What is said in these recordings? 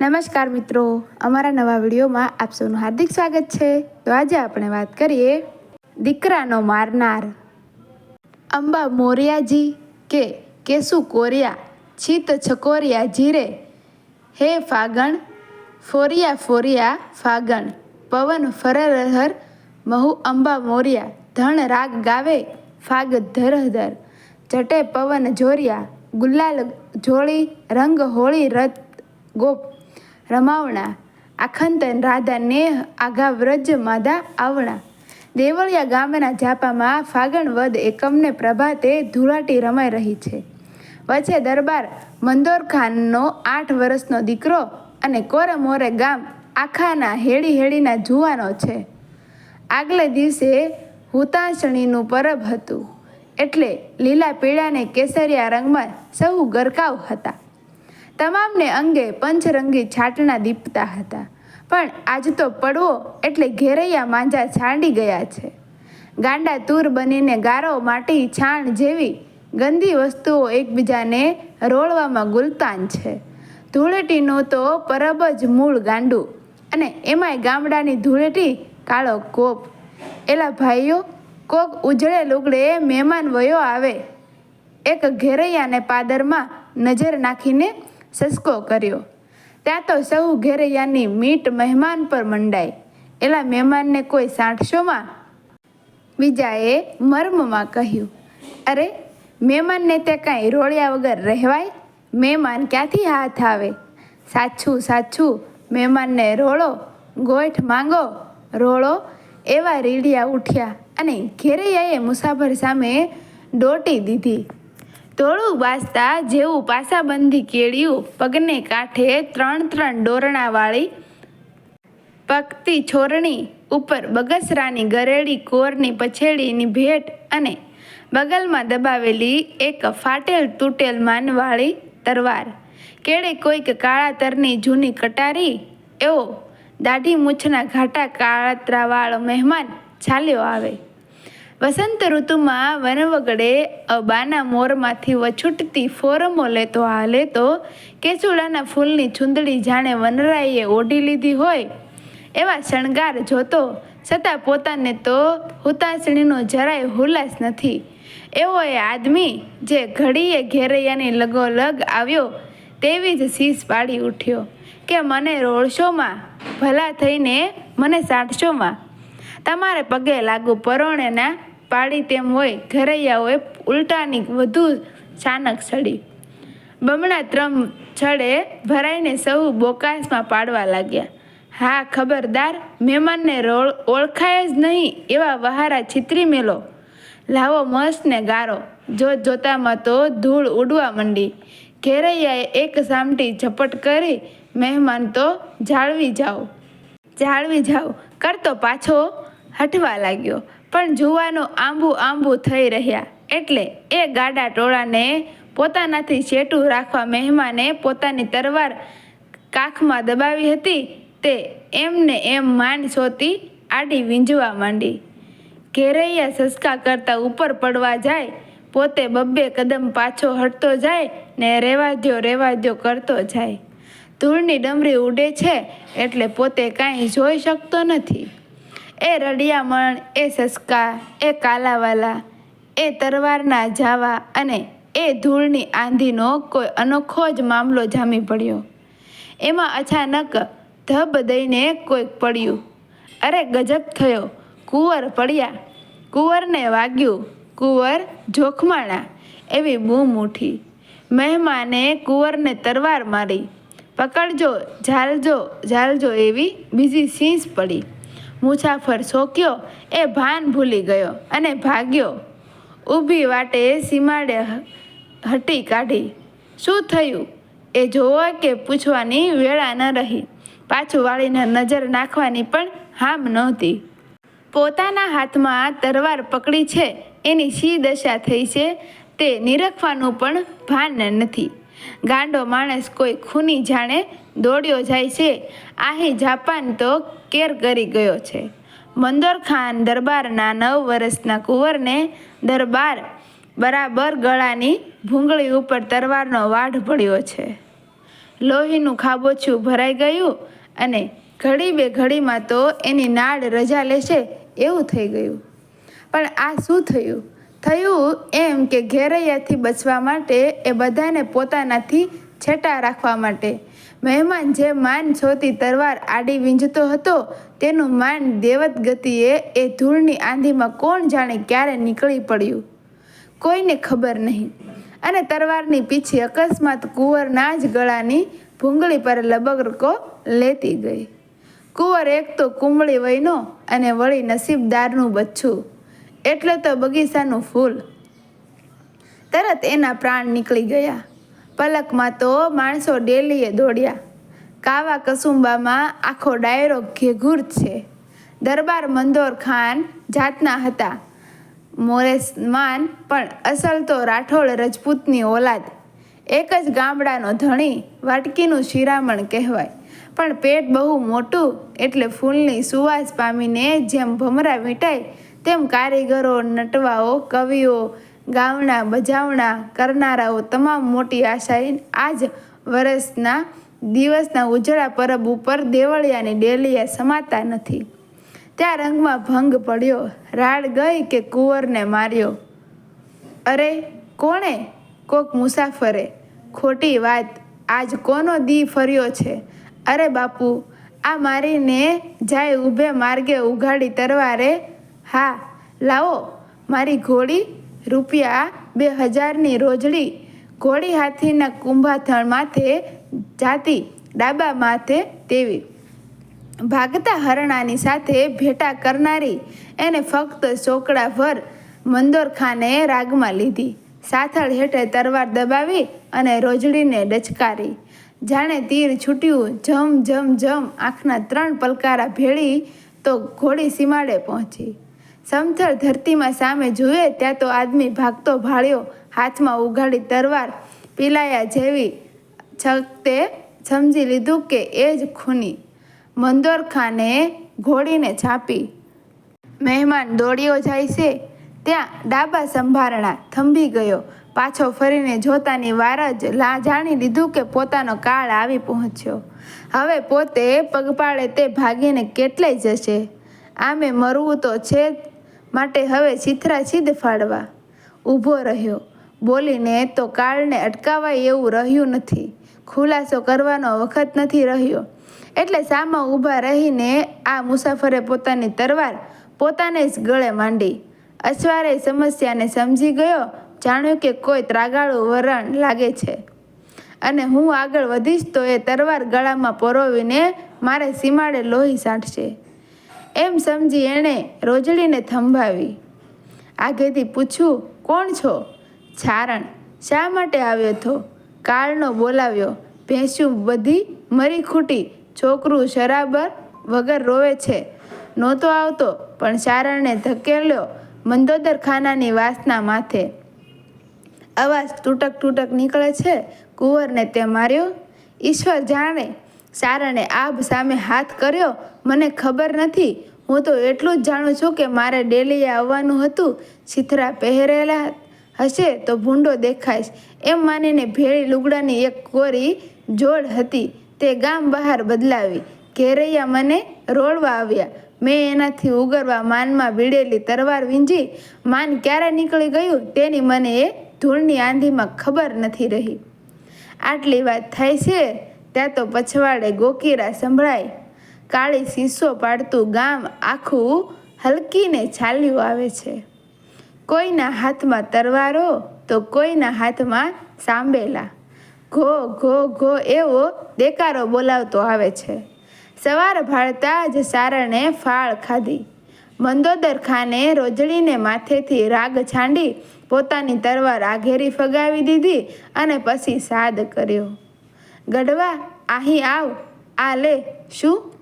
નમસ્કાર મિત્રો, અમારા નવા વિડીયોમાં આપ સૌનું હાર્દિક સ્વાગત છે. તો આજે આપણે વાત કરીએ દીકરાનો મારનાર. અંબા મોરિયાજી કે કેસુ કોરિયા, છીત છકોરિયા જીરે, હે ફાગણ, ફોરિયા ફોરિયા ફાગણ, પવન ફરરહર મહુ અંબા મોરિયા, ધણ રાગ ગાવે, ફાગ ધરહધર જટે પવન જોરિયા, ગુલાલ જોળી, રંગ હોળી રત ગોપ રમાવણા. આખંતન રાધા નેહ આઘા વ્રજ માધા આવણા. દેવળિયા ગામના ઝાપામાં ફાગણ વદ એકમને પ્રભાતે ધૂળાટી રમાઈ રહી છે. વચ્ચે દરબાર મંદોર ખાનનો આઠ વર્ષનો દીકરો અને કોરમોરે ગામ આખાના હેડી હેડીના જુવાનો છે. આગલે દિવસે હુતાશણીનું પરબ હતું. એટલે લીલા પીળાને કેસરિયા રંગમાં સૌ ગરકાવ હતા. તમામને અંગે પંચરંગી છાટણા દીપતા હતા. પણ આજ તો પડવો એટલે ઘેરૈયા માંજા છાંડી ગયા છે. ગાંડા તૂર બનીને ગારો માટી છાણ જેવી ગંદી વસ્તુઓ એકબીજાને રોળવામાં ગુલતાન છે. ધૂળેટીનું તો પરબ જ મૂળ ગાંડું અને એમાંય ગામડાની ધૂળેટી કાળો કોપ. એલા ભાઈઓ, કોક ઉજળે લુગડે મહેમાન વયો આવે. એક ઘેરૈયાને પાદરમાં નજર નાખીને સસકો કર્યો. ત્યાં તો સૌ ઘેરૈયાની મીટ મહેમાન પર મંડાઈ. એલા મહેમાનને કોઈ સાંઠશોમાં? બીજાએ મર્મમાં કહ્યું, અરે, મહેમાનને તે કાંઈ રોળ્યા વગર રહેવાય? મહેમાન ક્યાંથી હાથ આવે? સાચું સાચું, મહેમાનને રોળો, ગોઠ માંગો. રોળો એવા રીડિયા ઉઠ્યા અને ઘેરૈયાએ મુસાફર સામે દોટી દીધી. તોળું બાસતા જેવું પાસાબંધી કેળિયું પગને કાંઠે ત્રણ ત્રણ ડોરણાવાળી પકતી છોરણી ઉપર બગસરાની ગરેડી કોરની પછેડીની ભેટ અને બગલમાં દબાવેલી એક ફાટેલ તૂટેલ માનવાળી તરવાર. કેળે કોઈક કાળા તરની જૂની કટારી, એવો દાઢી મૂછના ઘાટા કાળતરાવાળો મહેમાન ચાલ્યો આવે. વસંત ઋતુમાં વનવગડે બાના મોરમાંથી વછૂટતી ફોરમો લેતો હાલે તો કેસુડાના ફૂલની છુંદડી જાણે વનરાઈએ ઓઢી લીધી હોય. એવા શણગાર જોતો છતાં પોતાને તો હુતાસણીનો જરાય હુલાસ નથી. એવો એ આદમી જે ઘડીએ ઘેરૈયાની લગોલગ આવ્યો તેવી જ શીશ પાડી ઉઠ્યો કે મને રોળશોમાં, ભલા થઈને મને સાઠશોમાં તમારે પગે લાગુ પરોણેના પાડી તેમ હોય, ઘરૈયાઓએ ઉલટાની વધુ ચાનક ચડી બમણા ત્રમ છડે ભરાઈને સૌ બોકાસમાં પાડવા લાગ્યા. હા, ખબરદાર, મહેમાનને રોળ, ઓળખાય જ નહીં એવા વહારા છિત્રી મેલો. લાવો મસ્તને ગારો, જો જોતામાં તો ધૂળ ઉડવા માંડી. ઘેરૈયાએ એક સામટી ઝપટ કરી, મહેમાન તો જાળવી જાઓ. જાળવી જાઓ, કરતો પાછો હટવા લાગ્યો. પણ જુવાનો આંબુ આંબુ થઈ રહ્યા. એટલે એ ગાડા ટોળાને પોતાનાથી શેટું રાખવા મહેમાને પોતાની તરવાર કાખમાં દબાવી હતી. તે એમને એમ માંડ સોતી આડી વીંજવા માંડી. ઘેરૈયા સસકા કરતા ઉપર પડવા જાય. પોતે બબ્બે કદમ પાછો હટતો જાય ને રેવા દ્યો રેવા દ્યો કરતો જાય. ધૂળની ડમરી ઉડે છે એટલે પોતે કાંઈ જોઈ શકતો નથી. એ રડિયામણ એ સસકા, એ કાલાવાલા, એ તરવારના જાવા અને એ ધૂળની આંધીનો કોઈ અનોખો જ મામલો જામી પડ્યો. એમાં અચાનક ધબ દઈને કોઈક પડ્યું. અરે ગજબ થયો. કુંવર પડ્યા. કુંવરને વાગ્યું. કુંવર જોખમાણા એવી બૂમ ઉઠી. મહેમાને કુંવરને તરવાર મારી. પકડજો, ઝાલજો ઝાલજો એવી બીજી સીંસ પડી. મુસાફર સોક્યો એ ભાન ભૂલી ગયો અને ભાગ્યો. ઊભી વાટે સીમાડે હટી કાઢી. શું થયું? એ જોવા કે પૂછવાની વેળા ન રહી. પાછું વાળીને નજર નાખવાની પણ હામ નહોતી. પોતાના હાથમાં તરવાર પકડી છે, એની શી દશા થઈ છે, તે નિરખવાનું પણ ભાન નથી. ગાંડો માણસ કોઈ ખૂની જાણે દોડ્યો જાય છે આહી જાપાન તો કેર કરી ગયો છે. મંદોર ખાન દરબારના નવ વર્ષના કુંવરને દરબાર બરાબર ગળાની ભૂંગળી ઉપર તરવારનો વાઢ પડ્યો છે. લોહીનું ખાબોચિયું ભરાઈ ગયું અને ઘડી બે ઘડીમાં તો એની નાડ રજા લેશે એવું થઈ ગયું. પણ આ શું થયું? થયું એમ કે ઘેરૈયાથી બચવા માટે એ બધાને પોતાનાથી છેટા રાખવા માટે મહેમાન જે માન છોતી તરવાર આડી વીંઝતો હતો, તેનું માન દેવત ગતિએ એ ધૂળની આંધીમાં કોણ જાણે ક્યારે નીકળી પડ્યું? કોઈને ખબર નહીં. અને તરવારની પીછી અકસ્માત કુંવરના જ ગળાની ભૂંગળી પર લબગરકો લેતી ગઈ. કુંવર એક તો કુંબળી વયનો અને વળી નસીબદારનું બચ્છું. એટલે તો બગીચાનું ફૂલ. તરત એના પ્રાણ નીકળી ગયા. પલકમાં તો માણસો ડેલીએ દોડ્યા. કાવા કસુંબામાં આખો ડાયરો ઘેઘૂર છે. દરબાર મંદોર ખાન જાતના હતા. મોરેસમાન પણ અસલ તો રાઠોડ રજપૂતની ઓલાદ. એક જ ગામડાનો ધણી વાટકીનું શિરામણ કહેવાય. પણ પેટ બહુ મોટું એટલે ફૂલની સુવાસ પામીને જેમ ભમરા વીંટાય, તેમ કારીગરો, નટવાઓ, કવિઓ ગાવણા બજાવણા કરનારાઓ તમામ મોટી આશાએ આજ વર્ષના દિવસના ઉજળા પરબ ઉપર દેવળિયાની ડેલિયા સમાતા નથી. ત્યાં રંગમાં ભંગ પડ્યો, રાડ ગઈ કે કુંવરને માર્યો. અરે, કોણે? કોક મુસાફરે. ખોટી વાત, આજ કોનો દી ફર્યો છે? અરે બાપુ, આ મારીને જાય ઊભે માર્ગે ઉઘાડી તરવારે? હા, લાવો, મારી ઘોડી રૂપિયા બે હજારની રોજડી ઘોડી હાથીના કુંભાથણ માથે જાતી ડાબા માથે તેવી. ભાગતા હરણાની સાથે ભેટા કરનારી એને ફક્ત ચોકડા ભર મંદોર રાગમાં લીધી. સાથળ હેઠે તરવાર દબાવી અને રોજડીને ડચકારી. જાણે તીર છૂટ્યું, જમ જમ જમ આંખના ત્રણ પલકારા ભેળી તો ઘોડી સીમાડે પહોંચી. સમથળ ધરતીમાં સામે જુએ ત્યાં તો આદમી ભાગતો ભાળ્યો, હાથમાં ઉઘાડી તરવાર પીલાયા જેવી છકતે સમજી લીધું કે એ જ ખૂની. મંદોર ખાને ઘોડીને છાપી. મહેમાન દોડ્યો જાય છે. ત્યાં ડાબા સંભારણા થંભી ગયો. પાછો ફરીને જોતાની વાર જ લા જાણી લીધું કે પોતાનો કાળ આવી પહોંચ્યો. હવે પોતે પગપાળે તે ભાગીને કેટલે જશે? આમે મરવું તો છે માટે હવે છીથરા છીદ ફાડવા. ઊભો રહ્યો. બોલીને તો કાળને અટકાવાય એવું રહ્યું નથી. ખુલાસો કરવાનો વખત નથી રહ્યો. એટલે સામા ઊભા રહીને આ મુસાફરે પોતાની તરવાર પોતાને જ ગળે માંડી. અસવારે સમસ્યાને સમજી ગયો. જાણ્યું કે કોઈ ત્રાગાળું વરણ લાગે છે. અને હું આગળ વધીશ તો એ તરવાર ગળામાં પરોવીને મારે સીમાડે લોહી સાંટશે એમ સમજી એણે રોજડીને થંભાવી. આગેથી પૂછ્યું, કોણ છો? છારણ. શા માટે આવ્યો હતો કાળનો બોલાવ્યો. ભેંસ્યું બધી, મરી ખૂટી. છોકરું શરાબર વગર રોવે છે. નહોતો આવતો, પણ ચારણને ધકેલ્યો મંદોદર ખાનાની વાસના માથે. અવાજ તૂટક તૂટક નીકળે છે? કુંવરને તે માર્યો? ઈશ્વર જાણે સારણે આબ સામે હાથ કર્યો. મને ખબર નથી. હું તો એટલું જ જાણું છું કે મારે ડેલીએ આવવાનું હતું. છીથરા પહેરેલા હશે તો ભૂંડો દેખાઈશ. એમ માનીને ભેળી લુગડાની એક કોરી જોડ હતી. તે ગામ બહાર બદલાવી. ઘેરૈયા મને રોડવા આવ્યા. મેં એનાથી ઉગરવા માનમાં વીડેલી તરવાર વીંજી. માન ક્યારે નીકળી ગયું તેની મને એ ધૂળની આંધીમાં ખબર નથી રહી. આટલી વાત થાય છે? ત્યાં તો પછવાડે ગોકીરા સંભળાય. કાળી શીશો પાડતું ગામ આખું હલકીને ચાલ્યું આવે છે. કોઈના હાથમાં તરવારો તો કોઈના હાથમાં સાંભેલા ઘો ઘો ઘો એવો દેકારો બોલાવતો આવે છે. સવાર ભાળતા જ સારણે ફાળ ખાધી. મંદોદર ખાને રોજડીને માથેથી રાગ છાંડી પોતાની તરવાર આઘેરી ફગાવી દીધી અને પછી સાદ કર્યો. ગઢવા અહીં આવ, આ લે, શું?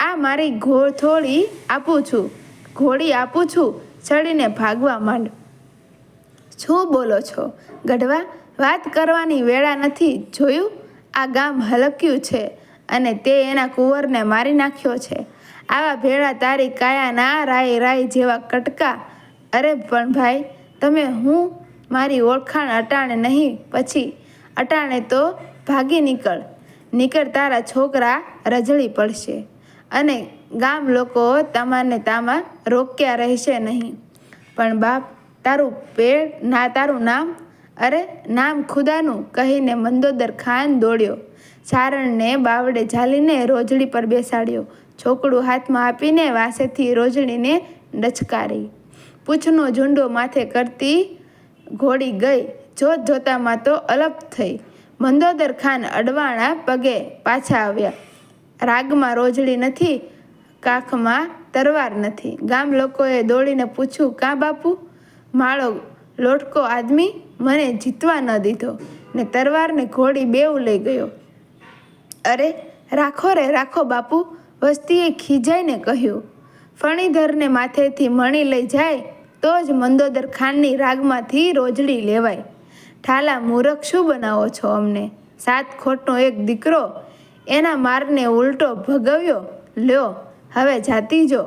આ મારી ઘોડથોડી આપું છું ઘોડી આપું છું, ચડીને ભાગવા માંડ. શું બોલો છો? ગઢવા, વાત કરવાની વેળા નથી, જોયું? આ ગામ હલક્યું છે અને તે એના કુંવરને મારી નાખ્યો છે. આવા ભેળા તારી કાયાના રાય રાય જેવા કટકા. અરે પણ ભાઈ, તમે હું? મારી ઓળખાણ અટાણે નહીં, પછી? અટાણે તો ભાગી નીકળ. નીકળ તારા છોકરા રજળી પડશે. અને ગામ લોકો તમાને તામાં રોક્યા રહેશે નહીં. પણ બાપ, તારું પેટ, ના, તારું નામ? અરે, નામ ખુદાનું કહીને મંદોદર ખાન દોડ્યો. સારણને બાવડે ઝાલીને રોજડી પર બેસાડ્યો. છોકડું હાથમાં આપીને વાસેથી રોજડીને ડચકારી. પૂછનો ઝુંડો માથે કરતી ઘોડી ગઈ. જોત જોતામાં તો અલપ થઈ. મંદોદર ખાન અડવાણા પગે પાછા આવ્યા. રાગમાં રોજડી નથી, કાખમાં તરવાર નથી. ગામ લોકોએ દોડીને પૂછ્યું, કાં બાપુ? માળો લોટકો આદમી? મને જીતવા ન દીધો. ને તરવારને ઘોડી બેવ લઈ ગયો. અરે, રાખો રે, રાખો બાપુ. વસ્તીએ ખીજાઈને કહ્યું, ફણીધરને માથેથી મણી લઈ જાય, તો જ મંદોદર ખાનની રાગમાંથી રોજડી લેવાય. ઠાલા મૂરખ શું બનાવો છો અમને? સાત ખોટનો એક દીકરો એના મારને ઉલટો ભગવ્યો. લ્યો, હવે જાતી જો.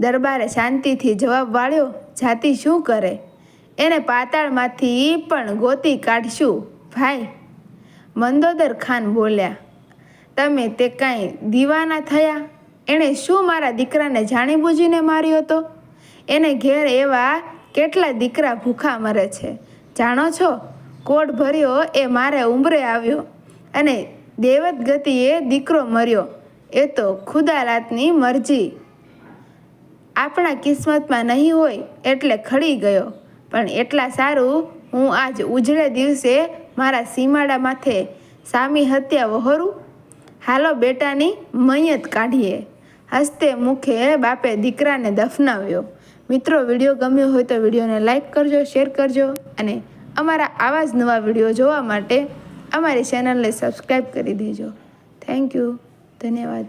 દરબારે શાંતિથી જવાબ વાળ્યો, જાતિ શું કરે? એને પાતાળમાંથી પણ ગોતી કાઢશું. ભાઈ, મંદોદર ખાન બોલ્યા, તમે તે કાંઈ દીવાના થયા? એણે શું મારા દીકરાને જાણીબૂજીને માર્યો હતો એને ઘેર એવા કેટલા દીકરા ભૂખા મરે છે? જાણો છો? કોટ ભર્યો એ મારે ઉંબરે આવ્યો અને દેવત ગતિએ દીકરો મર્યો. એ તો ખુદાલાતની મરજી. આપણા કિસ્મતમાં નહીં હોય એટલે ખડી ગયો. પણ એટલા સારું હું આજ ઉજળે દિવસે મારા સીમાડા માથે સામી હત્યા વહોરું. હાલો બેટાની મૈયત કાઢીએ. હસ્તે મુખે બાપે દીકરાને દફનાવ્યો. મિત્રો, વીડિયો ગમ્યો હોય તો વિડીયોને લાઈક કરજો, શેર કરજો અને અમારા આવા જ નવા વીડિયો જોવા માટે અમારી ચેનલને સબસ્ક્રાઈબ કરી દેજો. થેન્ક યુ ધન્યવાદ.